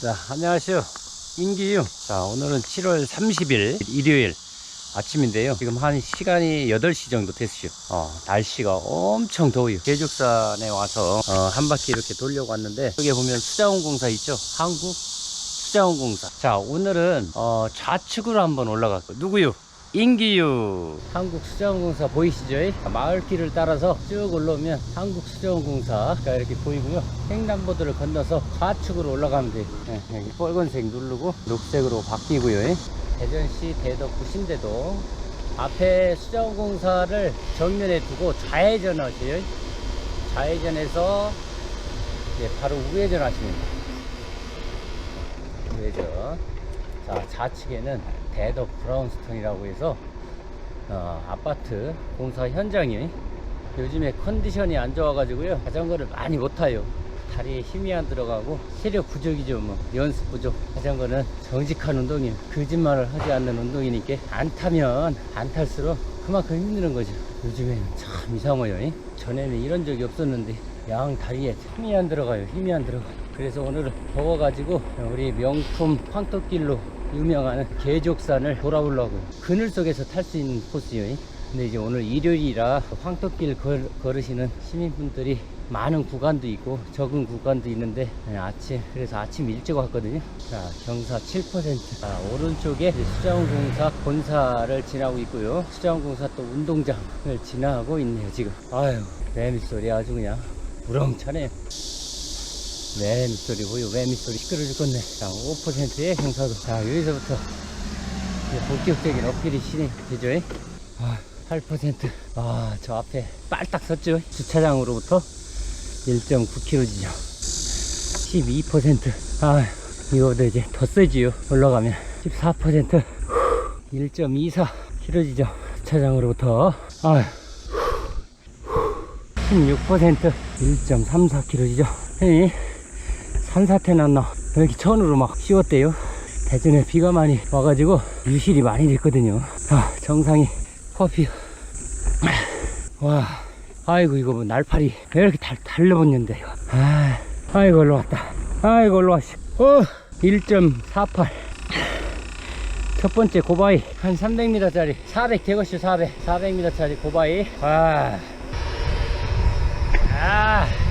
자, 안녕하세요. 인기유. 자, 오늘은 7월 30일 일요일 아침인데요. 지금 한 시간이 8시 정도 됐어요. 어, 날씨가 엄청 더워요. 계죽산에 와서 어, 한 바퀴 이렇게 돌려고 왔는데 여기 보면 수자원공사 있죠? 한국 수자원공사. 자, 오늘은 어, 좌측으로 한번 올라갔고 누구요? 인기유. 한국 수자원공사 보이시죠? 마을길을 따라서 쭉 올라오면 한국 수자원공사가 이렇게 보이고요. 횡단보도를 건너서 좌측으로 올라가면 돼요. 네, 여기 빨간색 누르고 녹색으로 바뀌고요. 대전시 대덕구 신대도 앞에 수자원공사를 정면에 두고 좌회전 하세요. 좌회전해서 이제 바로 우회전 하시면 돼요 우회전. 자 좌측에는 대덕 브라운스톤이라고 해서 어, 아파트 공사 현장이 요즘에 컨디션이 안 좋아가지고요. 자전거를 많이 못 타요. 다리에 힘이 안 들어가고 체력 부족이죠 뭐. 연습 부족. 자전거는 정직한 운동이에요. 거짓말을 하지 않는 운동이니까 안 타면 안 탈수록 그만큼 힘드는 거죠. 요즘에는 참 이상해요 전에는 이런 적이 없었는데 양 다리에 힘이 안 들어가요. 힘이 안 들어가 그래서 오늘은 더워가지고 우리 명품 황토길로 유명한 계족산을 돌아보려고 그늘 속에서 탈 수 있는 코스요. 근데 이제 오늘 일요일이라 황토길 걸, 걸으시는 시민분들이 많은 구간도 있고 적은 구간도 있는데 네, 아침 그래서 아침 일찍 왔거든요. 자 경사 7% 자, 오른쪽에 수자원공사 본사를 지나고 있고요. 수자원공사 또 운동장을 지나고 있네요 지금. 아유 매미 소리 아주 그냥 우렁차네요 매미소리 보여 매미소리 시끄러 죽겠네 자 5%의 경사도 자 여기서부터 본격적인 어필이 시작되죠 아, 8%. 아, 저 앞에 빨딱 섰죠? 주차장으로부터 1.9km 지점. 12%. 아, 이거보다 이제 더 세지요. 올라가면. 14%. 1.24km 지점. 주차장으로부터. 아, 16%. 1.34km 지점. 이 산사태 났나? 왜 이렇게 천으로 막 씌웠대요? 대전에 비가 많이 와가지고 유실이 많이 됐거든요. 아, 정상이 커피. 와, 아이고, 이거 뭐 날파리. 왜 이렇게 달, 달려붙는데, 이거. 아, 아이고, 올라왔다. 아이고, 올라왔어. 어, 1.48. 첫 번째 고바위. 한 300m짜리. 400 되겠슈, 400. 400m짜리 고바위. 와. 아.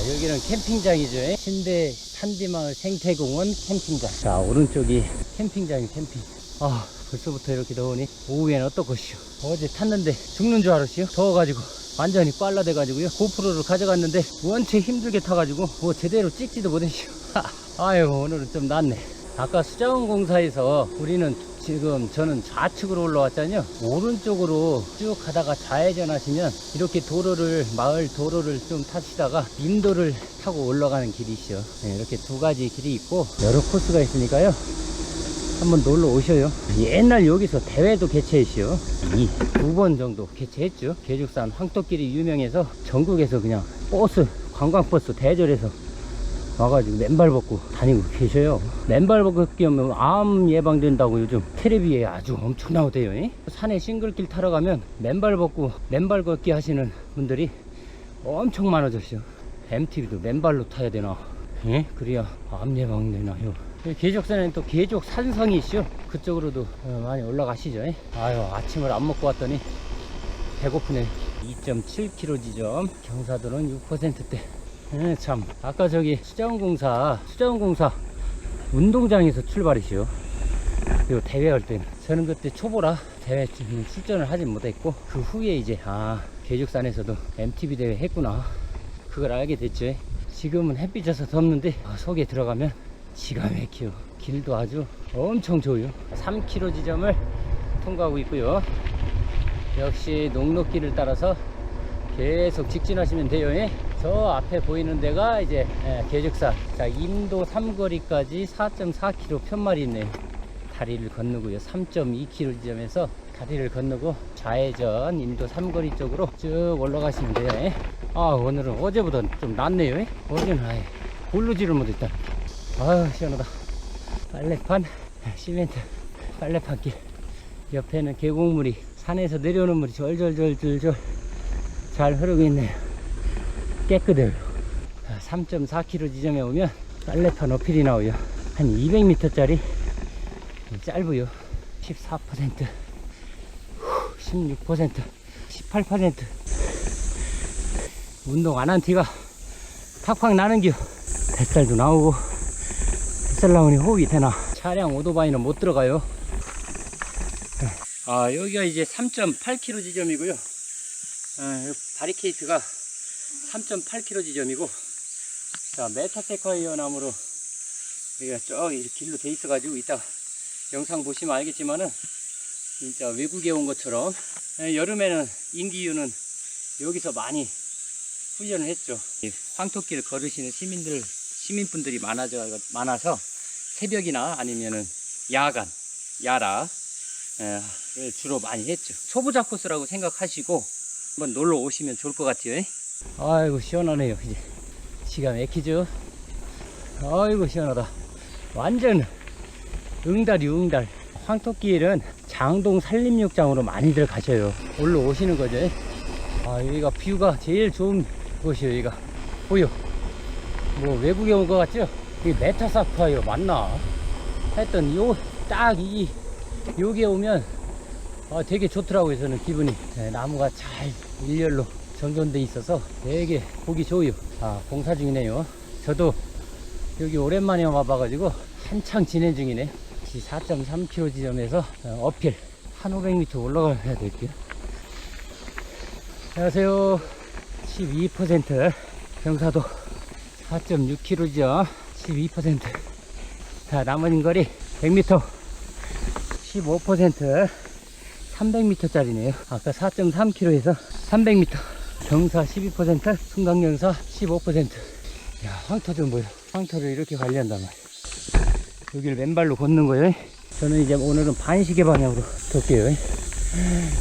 자, 여기는 캠핑장이죠. 신대 산디마을 생태공원 캠핑장. 자, 오른쪽이 캠핑장이 캠핑. 아, 벌써부터 이렇게 더우니 오후에는 어떡것이요. 어제 탔는데 죽는 줄 알았어요. 더워가지고. 완전히 빨라돼가지고요. 고프로를 가져갔는데 원체 힘들게 타가지고 뭐 제대로 찍지도 못했어요. 아유, 오늘은 좀 낫네. 아까 수자원 공사에서 우리는 지금 저는 좌측으로 올라왔잖아요. 오른쪽으로 쭉 가다가 좌회전 하시면 이렇게 도로를, 마을 도로를 좀 타시다가 인도를 타고 올라가는 길이 있어요. 네, 이렇게 두 가지 길이 있고 여러 코스가 있으니까요. 한번 놀러 오셔요. 옛날 여기서 대회도 개최했어요. 이두번 정도 개최했죠. 계죽산 황토길이 유명해서 전국에서 그냥 버스, 관광버스 대절해서 와가지고 맨발 벗고 다니고 계셔요. 맨발 벗기 하면 암 예방된다고 요즘 텔레비에 아주 엄청 나오대요. 이? 산에 싱글길 타러 가면 맨발 벗고 맨발 걷기 하시는 분들이 엄청 많아졌어요. MTV도 맨발로 타야 되나? 예? 그래야 암 예방되나요? 계족산에는 또 계족 산성이 있죠. 그쪽으로도 어, 많이 올라가시죠. 예? 아유 아침을 안 먹고 왔더니 배고프네. 2.7km 지점 경사도는 6%대. 예, 참 아까 저기 수자원공사 수자원공사 운동장에서 출발이시요. 그리고 대회 할 때는 저는 그때 초보라 대회 출전을 하진 못했고 그 후에 이제 아 계죽산에서도 MTV 대회 했구나 그걸 알게 됐죠. 지금은 햇빛 져서 덥는데 아, 속에 들어가면 기가 막히요. 길도 아주 엄청 좋아요. 3km 지점을 통과하고 있고요. 역시 녹록길을 따라서 계속 직진하시면 돼요. 예? 저 앞에 보이는 데가 이제 예, 계적산. 자, 인도 삼거리까지 4.4km 편말이 있네요. 다리를 건너고요. 3.2km 지점에서 다리를 건너고 좌회전 인도 삼거리 쪽으로 쭉 올라가시면 돼요. 예? 아, 오늘은 어제보다 좀 낫네요. 예? 어제는 아예 골루지를 못했다. 아유, 시원하다. 빨래판, 시멘트, 빨래판 길. 옆에는 계곡물이 산에서 내려오는 물이 절절절절절 잘 흐르고 있네요. 깨끗해요. 3.4km 지점에 오면 빨래판 어필이 나오요. 한 200m짜리 짧고요. 14%, 16%, 18%. 운동 안 한 티가 팍팍 나는겨. 뱃살도 나오고, 뱃살 나오니 호흡이 되나. 차량 오토바이는 못 들어가요. 아, 여기가 이제 3.8km 지점이고요. 아, 바리케이트가 3.8km 지점이고, 자, 메타세콰이어 나무로 여기가 쭉 이렇게 길로 돼 있어 가지고 이따 영상 보시면 알겠지만은 진짜 외국에 온 것처럼 예, 여름에는 인기유는 여기서 많이 훈련을 했죠. 이 황토길 걸으시는 시민들 시민분들이 많아져 많아서 새벽이나 아니면은 야간 야라 예, 를 주로 많이 했죠. 초보자 코스라고 생각하시고 한번 놀러 오시면 좋을 것 같아요. 아이고 시원하네요. 이제 기가 막히죠. 아이고 시원하다. 완전 응달이 응달. 황토길은 장동 산림욕장으로 많이들 가셔요. 올라오시는 거죠. 아, 여기가 뷰가 제일 좋은 곳이에요, 여기가. 보여. 뭐, 외국에 온 것 같죠? 이 메타사파이어 맞나? 하여튼, 요, 딱 이, 여기에 오면, 아, 되게 좋더라고요, 저는 기분이. 네, 나무가 잘 일렬로 정돈돼 있어서 되게 보기 좋아요. 아, 공사 중이네요. 저도 여기 오랜만에 와봐가지고 한창 진행 중이네. 4.3km 지점에서 어, 어필 한 500m 올라가야 될게요. 안녕하세요. 12% 경사도 4.6km죠. 12%. 자, 남은 거리 100m. 15% 300m짜리네요. 아까 4.3km에서 300m. 경사 12%, 순간경사 15%. 야, 황토 좀 보여. 황토를 이렇게 관리한단 말이야. 여기를 맨발로 걷는 거예요. 저는 이제 오늘은 반시계 방향으로 돌게요.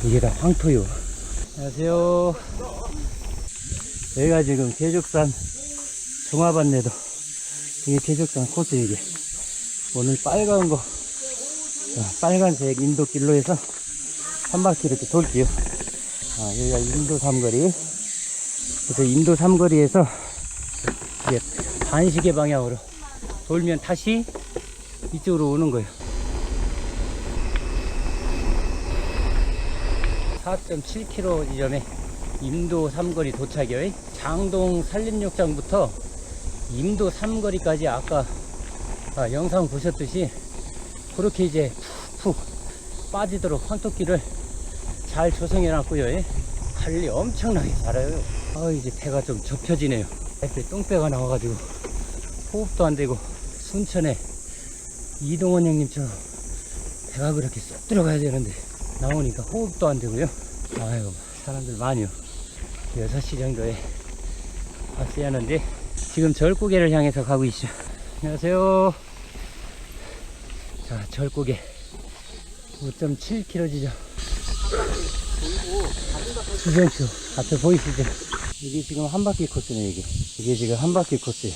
이게 다 황토요. 안녕하세요. 여기가 지금 계족산 종합안내도 이게 계족산 코스 이게 오늘 빨간 거 자, 빨간색 인도길로 해서 한 바퀴 이렇게 돌게요. 아, 여기가 인도 삼거리. 그래서 인도 삼거리에서 이제 반시계 방향으로 돌면 다시 이쪽으로 오는 거예요. 4.7km 지점에 임도 삼거리 도착이요. 장동 산림욕장부터 임도 삼거리까지 아까 아, 영상 보셨듯이 그렇게 이제 푹푹 빠지도록 황토길을 잘 조성해 놨고요. 관리 엄청나게 잘해요. 아 이제 배가 좀 접혀지네요. 이렇게 똥배가 나와가지고 호흡도 안 되고 순천에 이동원 형님처럼 배가 그렇게 쏙 들어가야 되는데 나오니까 호흡도 안 되고요. 아유 사람들 많이요. 6시 정도에 왔어야 하는데 지금 절고개를 향해서 가고 있죠. 안녕하세요. 자 절고개 5.7km 지점. 수전표 앞에 보이시죠? 이게 지금 한 바퀴 코스네 이게. 이게 지금 한 바퀴 코스예요.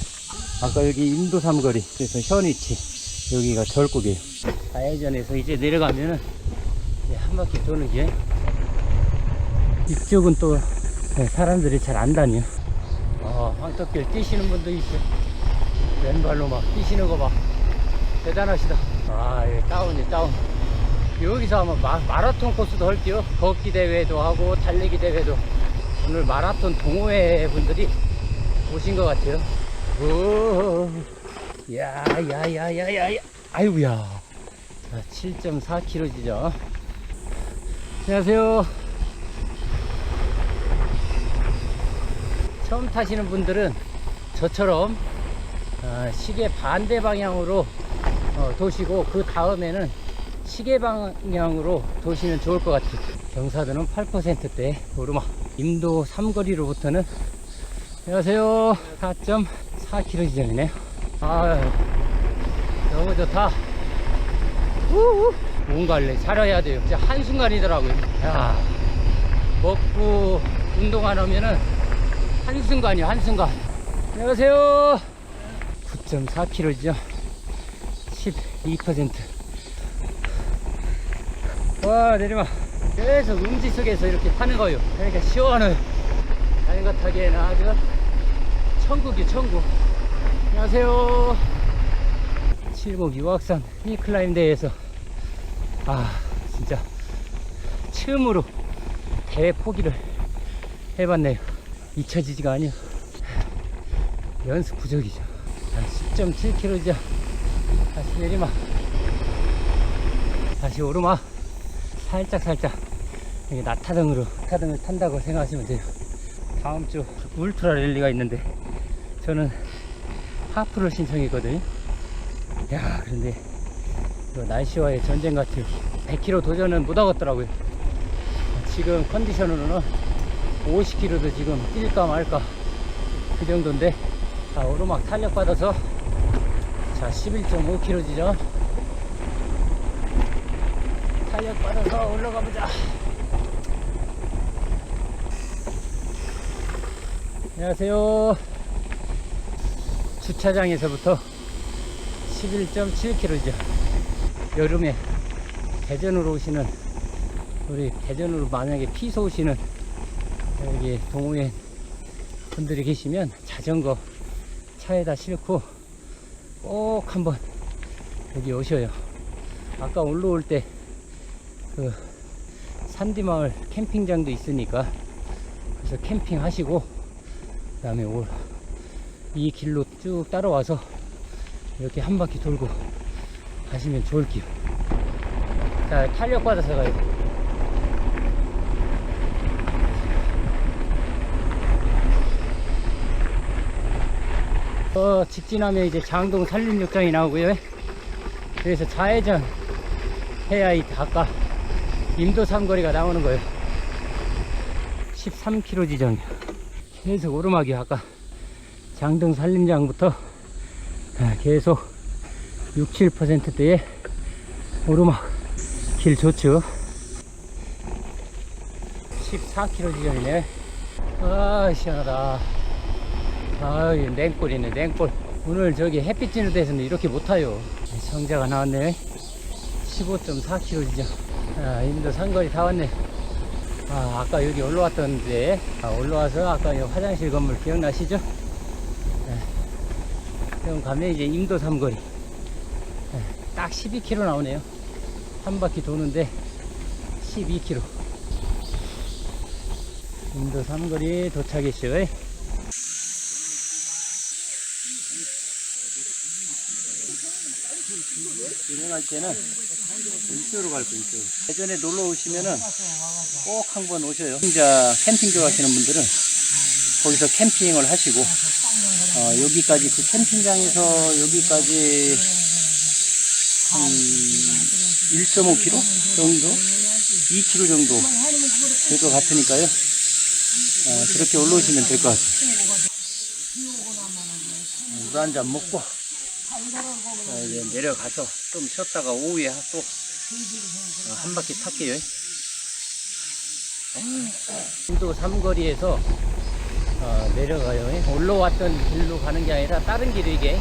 아까 여기 인도 삼거리 그래서 현위치 여기가 절고개예요. 좌회전에서 이제 내려가면은 이제 한 바퀴 도는 게 이쪽은 또 네, 사람들이 잘 안 다녀. 아, 황토길 뛰시는 분도 있어. 왼발로 막 뛰시는 거 봐. 대단하시다. 아, 예, 다운이 다운. 여기서 아마 마, 마라톤 코스도 할게요. 걷기 대회도 하고 달리기 대회도. 오늘 마라톤 동호회 분들이 오신 것 같아요. 오, 야, 야, 야, 야, 야, 야. 아이고야. 자, 7.4km 지점. 안녕하세요. 처음 타시는 분들은 저처럼 어, 시계 반대 방향으로 어, 도시고 그 다음에는 시계 방향으로 도시면 좋을 것 같아요. 경사도는 8%대 오르막 임도 삼거리로부터는 안녕하세요 4.4km 지점이네요. 아 너무 좋다. 우후. 뭔가를 살아야 돼요. 진짜 한순간이더라고요. 야, 먹고 운동 안 하면은 한순간이요, 한순간. 안녕하세요. 9.4km죠. 12%. 와, 내리막. 계속 음지 속에서 이렇게 타는 거요. 그러니까 시원해요. 자전거 타기에는 아주 천국이 천국. 안녕하세요. 칠곡 유학산 힐클라임 대회에서 아 진짜 처음으로 대회 포기를 해봤네요. 잊혀지지가 아니요. 연습 부족이죠. 10.7km죠. 다시 내리막. 다시 오르막. 살짝 살짝. 여기 나타등으로 나타등을 탄다고 생각하시면 돼요. 다음 주 울트라 랠리가 있는데 저는 하프를 신청했거든요. 야, 그런데 날씨와의 전쟁 같은 100km 도전은 못 하겠더라고요. 지금 컨디션으로는 50km도 지금 뛸까 말까 그 정도인데 자, 오르막 탄력 받아서 자 11.5km 지점 탄력 받아서 올라가 보자. 안녕하세요. 주차장에서부터 11.7km죠. 여름에 대전으로 오시는 우리 대전으로 만약에 피서 오시는 여기 동호회 분들이 계시면 자전거 차에다 싣고 꼭 한번 여기 오셔요. 아까 올라올 때 그 산디마을 캠핑장도 있으니까 그래서 캠핑 하시고 그 다음에 올이 길로 쭉 따라와서 이렇게 한 바퀴 돌고 가시면 좋을 길. 자, 탄력 받아서 가요. 어, 직진하면 이제 장동 산림욕장이 나오고요. 그래서 좌회전 해야 이 아까 임도 삼거리가 나오는 거예요. 13km 지점. 계속 오르막이 아까. 장동 산림장부터 아, 계속 6, 7%대의 오르막. 길 좋죠? 14km 지점이네. 아 시원하다. 아유 냉골이네 냉골. 오늘 저기 햇빛 지는 데서는 이렇게 못 타요. 정자가 나왔네. 15.4km 지점 아 임도 산거리 다 왔네. 아 아까 여기 올라왔던데 아, 올라와서 아까 이 화장실 건물 기억나시죠? 그럼 가면 이제 임도 삼거리. 네, 딱 12km 나오네요. 한 바퀴 도는데 12km 임도 삼거리 도착했어요. 진행할 때는 이쪽으로 갈 거예요 이쪽으로 예전에 놀러 오시면은 꼭 한 번 오셔요 혼자 캠핑 좋아하시는 분들은 거기서 캠핑을 하시고 어, 여기까지 그 캠핑장에서 여기까지 한 1.5km 정도, 2km 정도 될 것 같으니까요. 어, 그렇게 올라오시면 될 것 같아요. 물 한 잔 먹고 어, 이제 내려가서 좀 쉬었다가 오후에 또 어, 한 바퀴 탈게요. 인도 삼거리에서 어, 내려가요. 올라왔던 길로 가는 게 아니라 다른 길이 이게.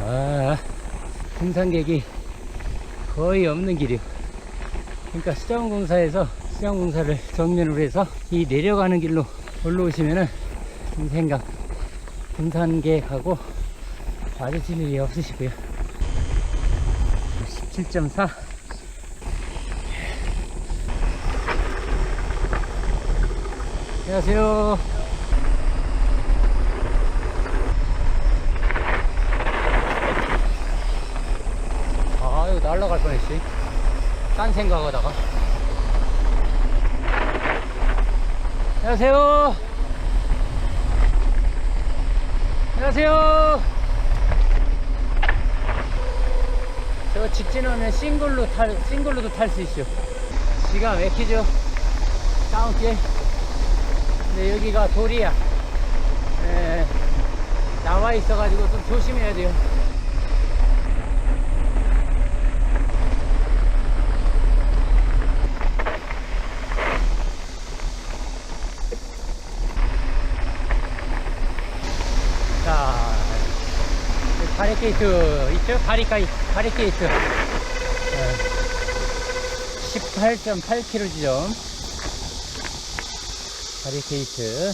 아, 등산객이 거의 없는 길이요. 그러니까 수자원공사에서 수자원공사를 정면으로 해서 이 내려가는 길로 올라오시면은 이 생각 등산객하고 마주칠 일이 없으시고요. 17.4 안녕하세요. 아, 이거 날라갈 뻔했지. 딴 생각하다가. 안녕하세요. 안녕하세요. 저 직진하면 싱글로 탈, 싱글로도 탈 수 있어요. 기가 막히죠? 다운길. 근데 여기가 돌이야. 예, 나와 있어가지고 좀 조심해야 돼요. 자, 바리케이트 있죠? 바리카이, 파리게이트. 18.8km 지점. 파리게이트.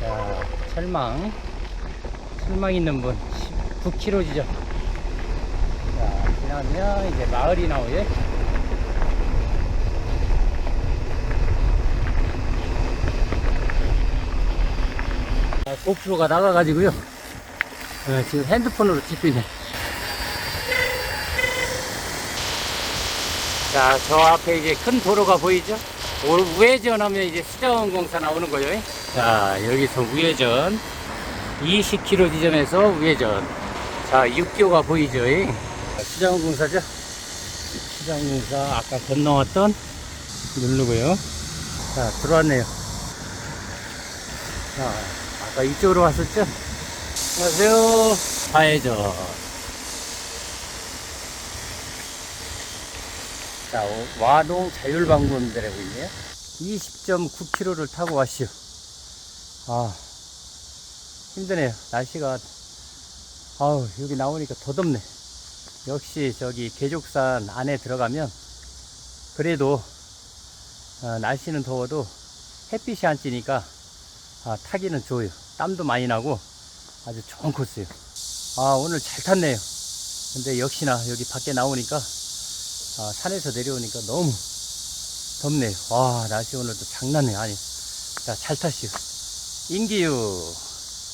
자 철망. 철망 있는 분 19km 지점. 자 지나면 이제 마을이 나오죠. 아, 고프로가 나가가지고요 어, 지금 핸드폰으로 찍고 있네 자, 저 앞에 이제 큰 도로가 보이죠? 오- 우회전 하면 이제 수자원공사 나오는 거예요. 자, 여기서 우회전. 20km 지점에서 우회전. 자, 6교가 보이죠? 수자원공사죠? 수자원공사 아까 건너왔던 누르고요. 자, 들어왔네요. 자, 아까 이쪽으로 왔었죠? 안녕하세요. 좌회전. 자, 오- 와동 자율방문대라고 있네요. 20.9km를 타고 왔시오. 아, 힘드네요. 날씨가, 아우, 여기 나오니까 더 덥네. 역시 저기 계족산 안에 들어가면, 그래도, 어, 날씨는 더워도 햇빛이 안 찌니까, 아, 타기는 좋아요. 땀도 많이 나고, 아주 좋은 코스예요. 아, 오늘 잘 탔네요. 근데 역시나 여기 밖에 나오니까, 아, 산에서 내려오니까 너무 덥네요. 와, 날씨 오늘도 장난이 아니. 자, 잘 타시오. 인기유.